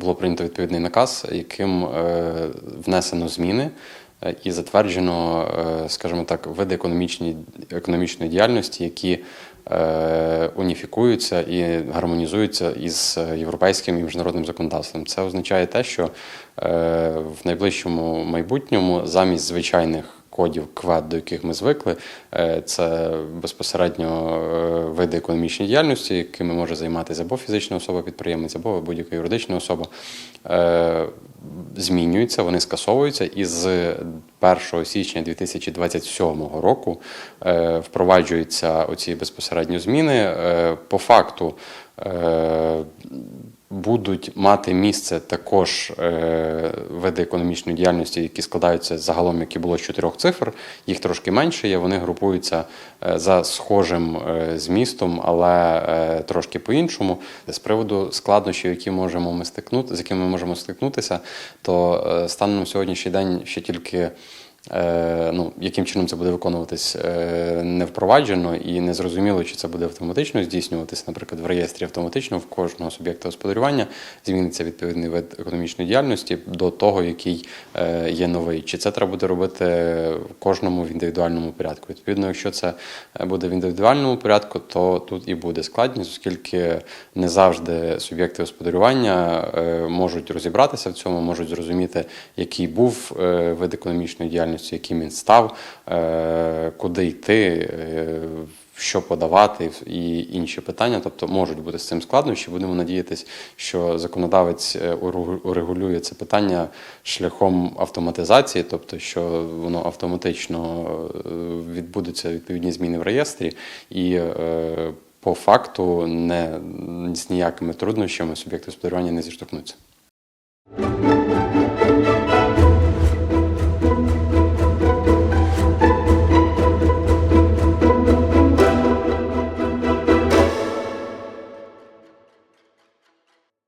Було прийнято відповідний наказ, яким е, внесено зміни е, і затверджено, е, скажімо так, види економічні, економічної діяльності, які уніфікуються і гармонізуються із європейським і міжнародним законодавством. Це означає те, що в найближчому майбутньому замість звичайних кодів КВЕД, до яких ми звикли, е, це безпосередньо е, види економічної діяльності, якими може займатися або фізична особа-підприємець, або будь-яка юридична особа. е, Змінюються, вони скасовуються, і з 1 січня 2027 року впроваджуються оці безпосередньо зміни. По факту будуть мати місце також е, види економічної діяльності, які складаються загалом, які було з чотирьох цифр. Їх трошки менше є. Вони групуються е, за схожим е, змістом, але трошки по-іншому. З приводу складнощів, які можемо ми стикнути, з якими ми можемо стикнутися, то станом на сьогоднішній день ще тільки. Е, ну, яким чином це буде виконуватись, е, не впроваджено і не зрозуміло, чи це буде автоматично здійснюватися, наприклад, в реєстрі автоматично в кожного суб'єкта господарювання зміниться відповідний вид економічної діяльності до того, який е, є новий. Чи це треба буде робити в кожному в індивідуальному порядку? Відповідно, якщо це буде в індивідуальному порядку, то тут і буде складність, оскільки не завжди суб'єкти господарювання можуть розібратися в цьому, можуть зрозуміти, який був вид економічної діяльності, яким він став, е, куди йти. е, Що подавати і інші питання, тобто можуть бути з цим складнощі. Будемо надіятися, що законодавець е, урегу- урегулює це питання шляхом автоматизації, тобто що воно автоматично відбудуться відповідні зміни в реєстрі, і по факту не з ніякими труднощами суб'єкти господарювання не зіштовхнуться.